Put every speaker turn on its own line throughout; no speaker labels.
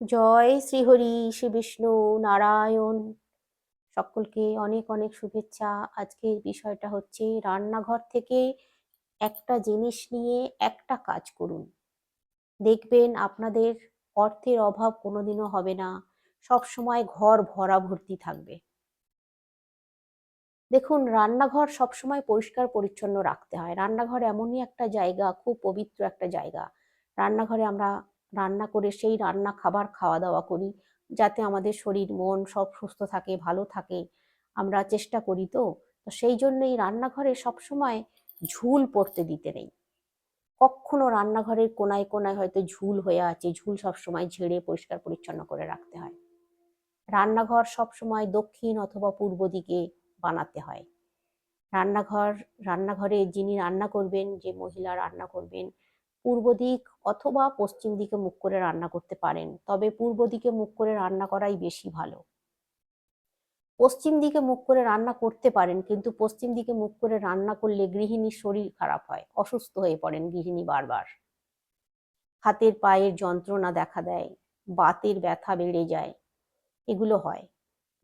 জয় শ্রীহরি শ্রী বিষ্ণু নারায়ণ। সকলকে অনেক অনেক শুভেচ্ছা। আজকের বিষয়টা হচ্ছে রান্নাঘর থেকে একটা জিনিস নিয়ে একটা কাজ করুন। দেখবেন আপনাদের অর্থের অভাব কোনোদিনও হবে না। সব সময় ঘর ভরা ভর্তি থাকবে। দেখুন, রান্নাঘর সবসময় পরিষ্কার, পরিচ্ছন্ন রাখতে হয়। রান্নাঘর এমনই একটা জায়গা, খুব পবিত্র একটা জায়গা। রান্নাঘরে আমরা রান্না করে সেই রান্না খাবার খাওয়া দাওয়া করি, যাতে আমাদের শরীর, মন সব সুস্থ থাকে, ভালো থাকে। আমরা চেষ্টা করি তো। তো সেই জন্যই রান্নাঘরে সবসময় ঝুল পড়তে দিতে নেই। কখনো রান্নাঘরের কোনায় কোনায় হয়তো ঝুল হয়ে আছে, ঝুল সবসময় ঝেড়ে পরিষ্কার পরিচ্ছন্ন করে রাখতে হয়। রান্নাঘর সবসময় দক্ষিণ অথবা পূর্ব দিকে বানাতে হয়। রান্নাঘর, রান্নাঘরে যিনি রান্না করবেন, যে মহিলা রান্না করবেন পূর্ব দিক অথবা পশ্চিম দিকে মুখ করে রান্না করতে পারেন, তবে পূর্ব দিকে মুখ করে রান্না করাই বেশি ভালো। পশ্চিম দিকে মুখ করে রান্না করতে পারেন, কিন্তু পশ্চিম দিকে মুখ করে রান্না করলে গৃহিণীর শরীর খারাপ হয়, অসুস্থ হয়ে পড়েন গৃহিণী বারবার। হাতের পায়ের যন্ত্রণা দেখা দেয়, বাতের ব্যথা বেড়ে যায়, এগুলো হয়।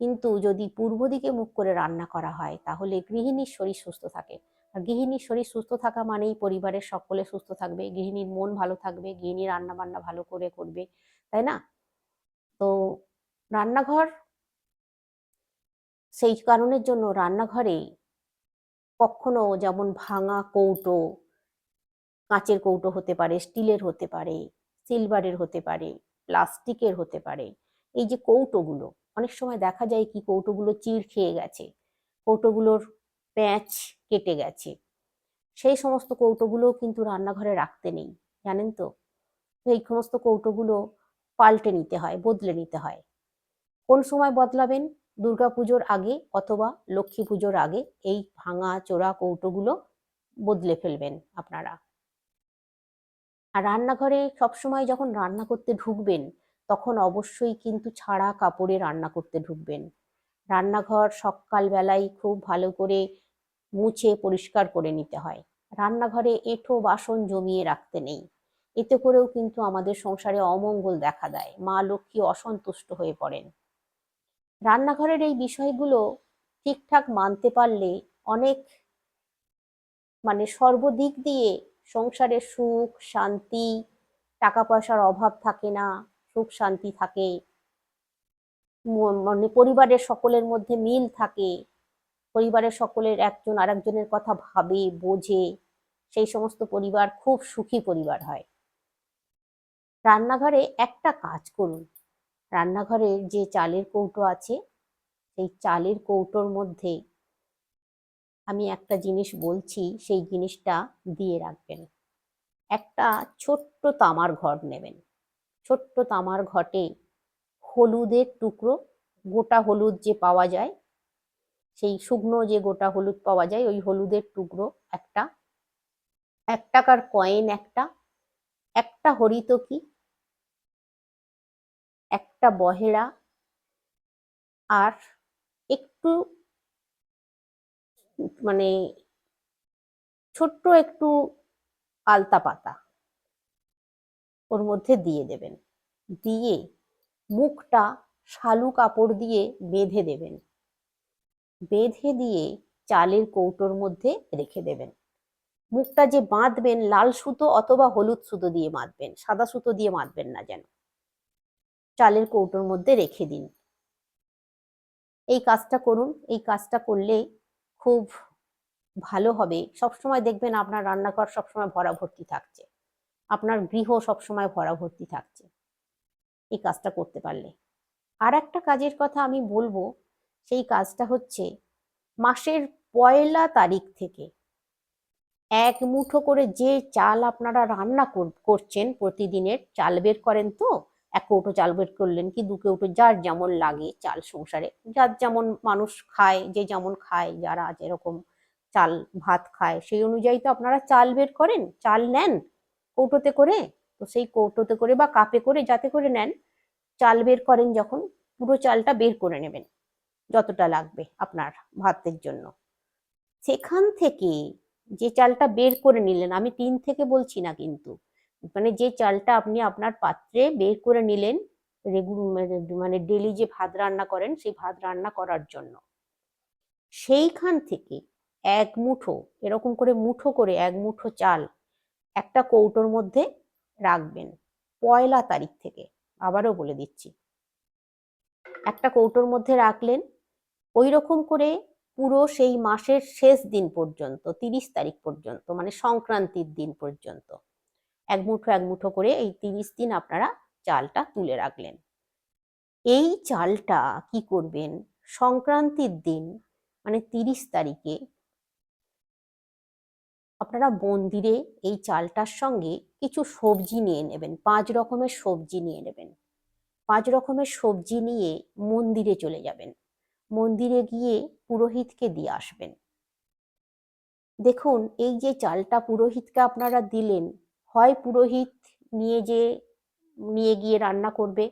কিন্তু যদি পূর্ব দিকে মুখ করে রান্না করা হয়, তাহলে গৃহিণীর শরীর সুস্থ থাকে। গৃহিণীর শরীর সুস্থ থাকা মানেই পরিবারের সকলে সুস্থ থাকবে, গৃহিণীর মন ভালো থাকবে গৃহিণী রান্না বান্না ভালো করে করবে, তাই না? তো রান্নাঘর সেই কারণের জন্য রান্নাঘরে কখনো যেমন ভাঙা কৌটো, কাঁচের কৌটো হতে পারে, স্টিলের হতে পারে, সিলভারের হতে পারে, প্লাস্টিকের হতে পারে, এই যে কৌটোগুলো, অনেক সময় দেখা যায় কি কৌটোগুলো চিড় খেয়ে গেছে, কৌটোগুলোর প্যাঁচ কেটে গেছে। সেই সমস্ত কৌটোগুলো কিন্তু রান্নাঘরে রাখতে নেই, জানেন তো? এই সমস্ত কৌটোগুলো পাল্টে নিতে হয়, বদলে নিতে হয়। কোন সময় বদলাবেন? দুর্গাপুজোর আগে অথবা লক্ষ্মী পুজোর আগে এই ভাঙা, চোরা কৌটোগুলো বদলে ফেলবেন আপনারা। আর রান্নাঘরে সবসময় যখন রান্না করতে ঢুকবেন, তখন অবশ্যই কিন্তু ছাড়া কাপড়ে রান্না করতে ঢুকবেন। রান্নাঘর সকালবেলায় খুব ভালো করে মুছে পরিষ্কার করে নিতে হয়। রান্নাঘরে এঁঠো বাসন জমিয়ে রাখতে নেই। এতে করেও কিন্তু আমাদের সংসারে অমঙ্গল দেখা দেয়। মা লক্ষ্মী অসন্তুষ্ট হয়ে পড়েন। রান্নাঘরের এই বিষয়গুলো ঠিকঠাক মানতে পারলে অনেক মানে সর্বদিক দিয়ে সংসারে সুখ, শান্তি টাকা পয়সার অভাব থাকে না, সুখ, শান্তি থাকে। মানে পরিবারের সকলের মধ্যে মিল থাকে। পরিবারের সকলের একজন আরেকজনের কথা ভাবে, বোঝে। সেই সমস্ত পরিবার খুব সুখী পরিবার হয়। রান্নাঘরে একটা কাজ করুন। রান্নাঘরে যে চালের কৌটো আছে, সেই চালের কৌটোর মধ্যে আমি একটা জিনিস বলছি, সেই জিনিসটা দিয়ে রাখবেন। একটা ছোট্ট তামার ঘর নেবেন। ছোট্ট তামার ঘটে হলুদের টুকরো, গোটা হলুদ যে পাওয়া যায় সেই শুকনো যে গোটা হলুদ পাওয়া যায়, ওই হলুদের টুকরো একটা। এক টাকার কয়েন একটা। একটা হরিতকি। একটা বহেড়া আর একটু মানে ছোট্ট একটু আলতা পাতা ওর মধ্যে দিয়ে দেবেন। দিয়ে মুখটা শালু কাপড় দিয়ে বেঁধে দেবেন। বেঁধে দিয়ে চালের কৌটোর মধ্যে রেখে দেবেন। মুখটা যে বাঁধবেন, লাল সুতো অথবা হলুদ সুতো দিয়ে বাঁধবেন, সাদা সুতো দিয়ে বাঁধবেন না যেন। চালের কৌটোর মধ্যে রেখে দিন। এই কাজটা করুন। এই কাজটা করলে খুব ভালো হবে। সবসময় দেখবেন আপনার রান্নাঘর সবসময় ভরা ভর্তি থাকছে। আপনার গৃহ সবসময় ভরা ভর্তি থাকছে। এই কাজটা করতে পারলে। আর একটা কাজের কথা আমি বলব সেই কাজটা হচ্ছে মাসের পয়লা তারিখ থেকে এক মুঠো করে যে চাল আপনারা রান্না করছেন প্রতিদিনের, চাল বের করেন তো? এক কৌটো চাল বের করলেন কি দু কৌটো যার যেমন লাগে চাল সংসারে। যার যেমন মানুষ খায়, যে যেমন খায়, যারা যেরকম চাল ভাত খায়, সেই অনুযায়ী তো আপনারা চাল বের করেন, চাল নেন কৌটোতে করে। তো সেই কৌটোতে করে বা কাপে করে যাতে করে নেন, চাল বের করেন যখন, পুরো চালটা বের করে নেবেন। যতটা লাগবে আপনার ভাতের জন্য। সেখান থেকে যে চালটা বের করে নিলেন, আমি তিন থেকে বলছি না কিন্তু মানে যে চালটা আপনি আপনার পাত্রে বের করে নিলেন মানে ডেলি যে ভাত রান্না করেন, সেই ভাত রান্না করার জন্য। সেইখান থেকে এক মুঠো, এরকম করে মুঠো করে এক মুঠো চাল একটা কৌটোর মধ্যে রাখবেন, পয়লা তারিখ থেকে। আবারও বলে দিচ্ছি। একটা কৌটোর মধ্যে রাখলেন ওই রকম করে পুরো সেই মাসের শেষ দিন পর্যন্ত, তিরিশ তারিখ পর্যন্ত মানে সংক্রান্তির দিন পর্যন্ত, এক মুঠো এক মুঠো করে এই তিরিশ দিন আপনারা চালটা তুলে রাখলেন। এই চালটা কি করবেন? সংক্রান্তির দিন মানে তিরিশ তারিখে আপনারা মন্দিরে এই চালটার সঙ্গে কিছু সবজি নিয়ে নেবেন, পাঁচ রকমের সবজি নিয়ে নেবেন। পাঁচ রকমের সবজি নিয়ে মন্দিরে চলে যাবেন। মন্দিরে গিয়ে পুরোহিতকে দিয়ে আসবেন। দেখুন, এই যে চালটা পুরোহিতকে আপনারা দিলেন, হয় পুরোহিত নিয়ে যে, নিয়ে গিয়ে রান্না করবে,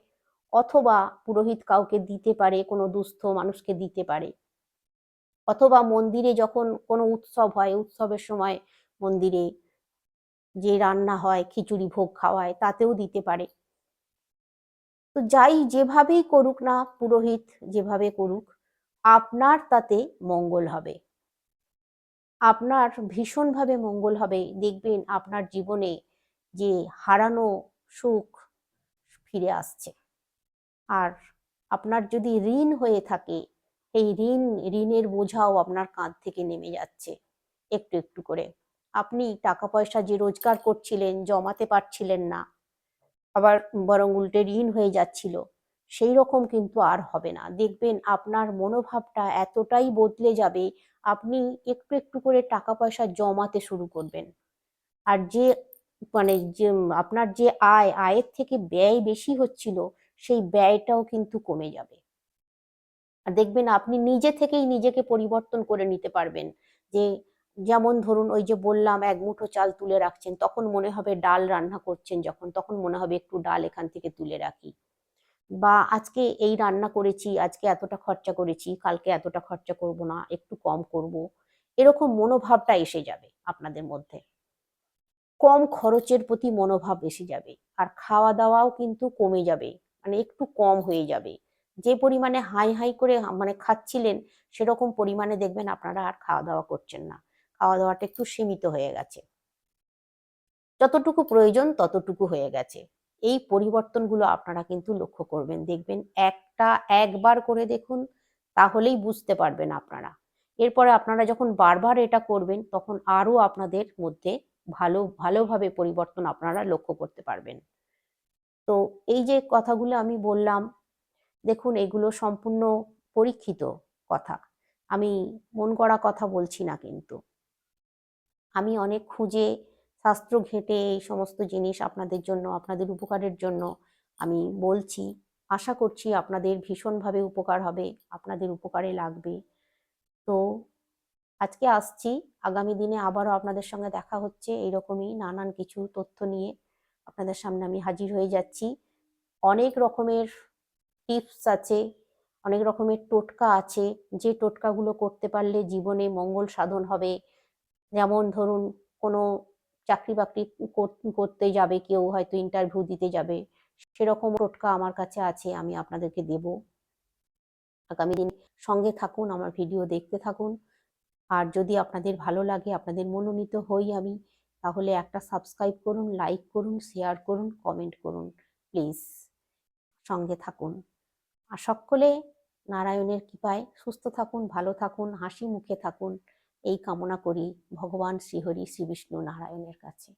অথবা পুরোহিত কাউকে দিতে পারে, কোনো দুস্থ মানুষকে দিতে পারে, অথবা মন্দিরে যখন কোনো উৎসব হয়, উৎসবের সময় মন্দিরে যে রান্না হয়, খিচুড়ি ভোগ খাওয়ায়, তাতেও দিতে পারে। তো যাই যেভাবেই করুক না পুরোহিত যেভাবে করুক আপনার তাতে মঙ্গল হবে। আপনার ভীষণভাবে মঙ্গল হবে। দেখবেন আপনার জীবনে যে হারানো সুখ ফিরে আসছে। আর আপনার যদি ঋণ হয়ে থাকে, এই ঋণ, ঋণের বোঝাও আপনার কাঁধ থেকে নেমে যাচ্ছে একটু একটু করে। আপনি টাকা পয়সা যে রোজগার করছিলেন, জমাতে পারছিলেন না, আবার বরং উল্টে ঋণ হয়ে যাচ্ছিল সেই রকম কিন্তু আর হবে না। দেখবেন আপনার মনোভাবটা এতটাই বদলে যাবে, আপনি একটু একটু করে টাকা পয়সা জমাতে শুরু করবেন। আর যে মানে যে আপনার যে আয়, আয়ের থেকে ব্যয় বেশি হচ্ছিল, সেই ব্যয়টাও কিন্তু কমে যাবে। আর দেখবেন আপনি নিজে থেকেই নিজেকে পরিবর্তন করে নিতে পারবেন। যে যেমন ধরুন ওই যে বললাম, এক মুঠো চাল তুলে রাখছেন, তখন মনে হবে ডাল রান্না করছেন যখন, তখন মনে হবে একটু ডাল এখান থেকে তুলে রাখি। বা আজকে এই রান্না করেছি, আজকে এতটা খরচা করেছি, কালকে এতটা খরচা করব না, একটু কম করব, এরকম মনোভাবটা এসে যাবে আপনাদের মধ্যে। কম খরচের প্রতি মনোভাব এসে যাবে আর খাওয়া দাওয়াও কিন্তু কমে যাবে মানে একটু কম হয়ে যাবে। যে পরিমাণে হাই হাই করে মানে খাচ্ছিলেন, সেরকম পরিমাণে দেখবেন আপনারা আর খাওয়া দাওয়া করছেন না। খাওয়া দাওয়াটা একটু সীমিত হয়ে গেছে। যতটুকু প্রয়োজন ততটুকু হয়ে গেছে। এই পরিবর্তনগুলো আপনারা কিন্তু লক্ষ্য করবেন। দেখবেন একটা একবার করে দেখুন, তাহলেই বুঝতে পারবেন আপনারা। এরপরে আপনারা যখন বারবার এটা করবেন, তখন আরও আপনাদের মধ্যে ভালো, ভালোভাবে পরিবর্তন আপনারা লক্ষ্য করতে পারবেন। তো এই যে কথাগুলো আমি বললাম, দেখুন এগুলো সম্পূর্ণ পরীক্ষিত কথা। আমি মন করা কথা বলছি না কিন্তু। আমি অনেক খুঁজে শাস্ত্র ঘেঁটে এই সমস্ত জিনিস আপনাদের জন্য, আপনাদের উপকারের জন্য আমি বলছি। আশা করছি আপনাদের ভীষণভাবে উপকার হবে, আপনাদের উপকারে লাগবে। তো আজকে আসছি, আগামী দিনে আবারও আপনাদের সঙ্গে দেখা হচ্ছে এইরকমই নানান কিছু তথ্য নিয়ে। আপনাদের সামনে আমি হাজির হয়ে যাচ্ছি। অনেক রকমের টিপস আছে, অনেক রকমের টোটকা আছে। যে টোটকাগুলো করতে পারলে জীবনে মঙ্গল সাধন হবে। যেমন ধরুন কোনো চাকরি বাকরি করতে যাবে কেউ, হয়তো ইন্টারভিউ দিতে যাবে। সেরকম টোটকা আমার কাছে আছে, আমি আপনাদেরকে দেব। আগামী দিন সঙ্গে থাকুন, আমার ভিডিও দেখতে থাকুন। আর যদি আপনাদের ভালো লাগে, আপনাদের মনোনীত হই আমি, তাহলে একটা সাবস্ক্রাইব করুন লাইক করুন শেয়ার করুন কমেন্ট করুন প্লিজ সঙ্গে থাকুন। আর সকলে নারায়ণের কৃপায় সুস্থ থাকুন, ভালো থাকুন, হাসি মুখে থাকুন। এই কামনা করি ভগবান শ্রীহরি শ্রীবিষ্ণু নারায়ণের কাছে।